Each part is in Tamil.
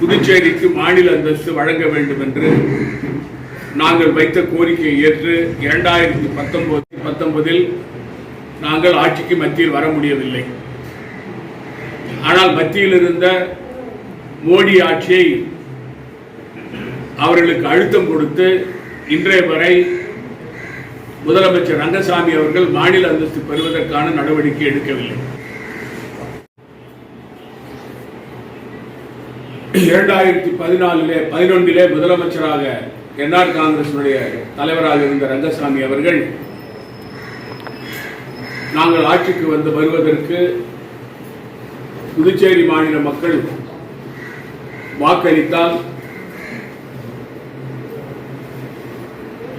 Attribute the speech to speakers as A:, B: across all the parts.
A: புதுச்சேரிக்கு மாநில அந்தஸ்து வழங்க வேண்டும் என்று நாங்கள் வைத்த கோரிக்கையை ஏற்று இரண்டாயிரத்தி பத்தொன்பது பத்தொன்பதில் நாங்கள் ஆட்சிக்கு மத்தியில் வர முடியவில்லை. ஆனால் மத்தியில் இருந்த மோடி ஆட்சியை அவர்களுக்கு அழுத்தம் கொடுத்து இன்றைய வரை முதலமைச்சர் ரங்கசாமி அவர்கள் மாநில அந்தஸ்து பெறுவதற்கான நடவடிக்கை எடுக்கவில்லை. இரண்டாயிரத்தி பதினாலிலே பதினொன்றிலே முதலமைச்சராக என்ஆர் காங்கிரசினுடைய தலைவராக இருந்த ரங்கசாமி அவர்கள் நாங்கள் ஆட்சிக்கு வந்து வருவதற்கு புதுச்சேரி மாநில மக்கள் வாக்களித்தால்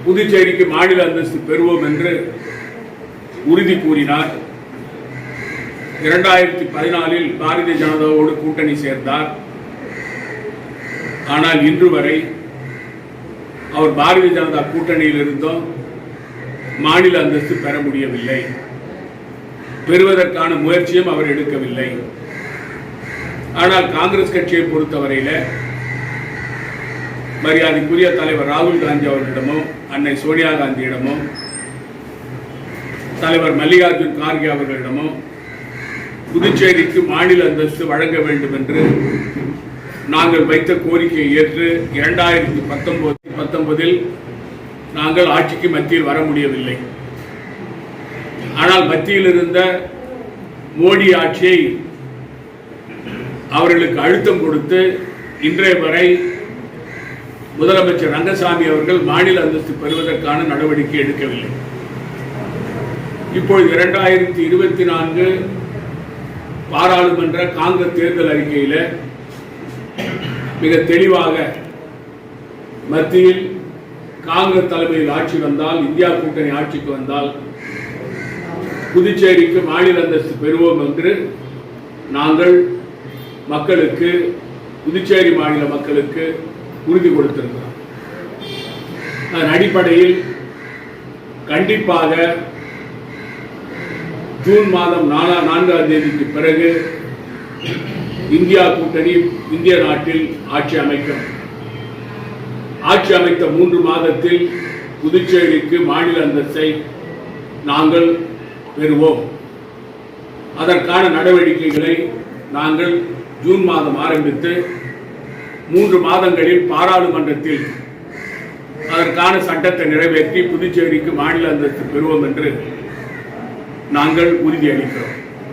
A: புதுச்சேரிக்கு மாநில அந்தஸ்து பெறுவோம் என்று உறுதி கூறினார். இரண்டாயிரத்தி பதினாலில் பாரதிய ஜனதாவோடு கூட்டணி சேர்ந்தார். ஆனால் இன்று வரை அவர் பாரதிய ஜனதா கூட்டணியில் இருந்தும் மாநில அந்தஸ்து பெற முடியவில்லை. பெறுவதற்கான முயற்சியும் அவர் எடுக்கவில்லை. ஆனால் காங்கிரஸ் கட்சியை பொறுத்தவரையில் மரியாதைக்குரிய தலைவர் ராகுல் காந்தி அவர்களிடமோ அன்னை சோனியா காந்தியிடமோ தலைவர் மல்லிகார்ஜுன் கார்கே அவர்களிடமோ புதுச்சேரிக்கு மாநில அந்தஸ்து வழங்க வேண்டும் என்று நாங்கள் வைத்த கோரிக்கையை ஏற்று இரண்டாயிரத்தி பத்தொன்பது பத்தொன்பதில் நாங்கள் ஆட்சிக்கு மத்தியில் வர முடியவில்லை. ஆனால் மத்தியில் இருந்த மோடி ஆட்சியை அவர்களுக்கு அழுத்தம் கொடுத்து இன்றைய வரை முதலமைச்சர் ரங்கசாமி அவர்கள் மாநில அந்தஸ்து பெறுவதற்கான நடவடிக்கை எடுக்கவில்லை. இப்பொழுது இரண்டாயிரத்தி இருபத்தி நான்கு பாராளுமன்ற காங்கிரஸ் தேர்தல் அறிக்கையில் மிக தெளிவாக மத்தியில் காங்கிரஸ் தலைமையில் ஆட்சி வந்தால் இந்தியா கூட்டணி ஆட்சிக்கு வந்தால் புதுச்சேரிக்கு மாநில அந்தஸ்து பெறுவோம் என்று நாங்கள் மக்களுக்கு புதுச்சேரி மாநில மக்களுக்கு உறுதி கொடுத்திருக்கிறோம். அதன் அடிப்படையில் கண்டிப்பாக ஜூன் மாதம் நாலா நான்காம் தேதிக்கு பிறகு இந்தியா கூட்டணி இந்திய நாட்டில் ஆட்சி அமைக்கும். ஆட்சி அமைத்த மூன்று மாதத்தில் புதுச்சேரிக்கு மாநில அந்தஸ்தை நாங்கள் பெறுவோம். அதற்கான நடவடிக்கைகளை நாங்கள் ஜூன் மாதம் ஆரம்பித்து மூன்று மாதங்களில் பாராளுமன்றத்தில் அதற்கான சட்டத்தை நிறைவேற்றி புதுச்சேரிக்கு மாநில அந்தஸ்து பெறுவோம் என்று நாங்கள் உறுதியளிக்கிறோம்.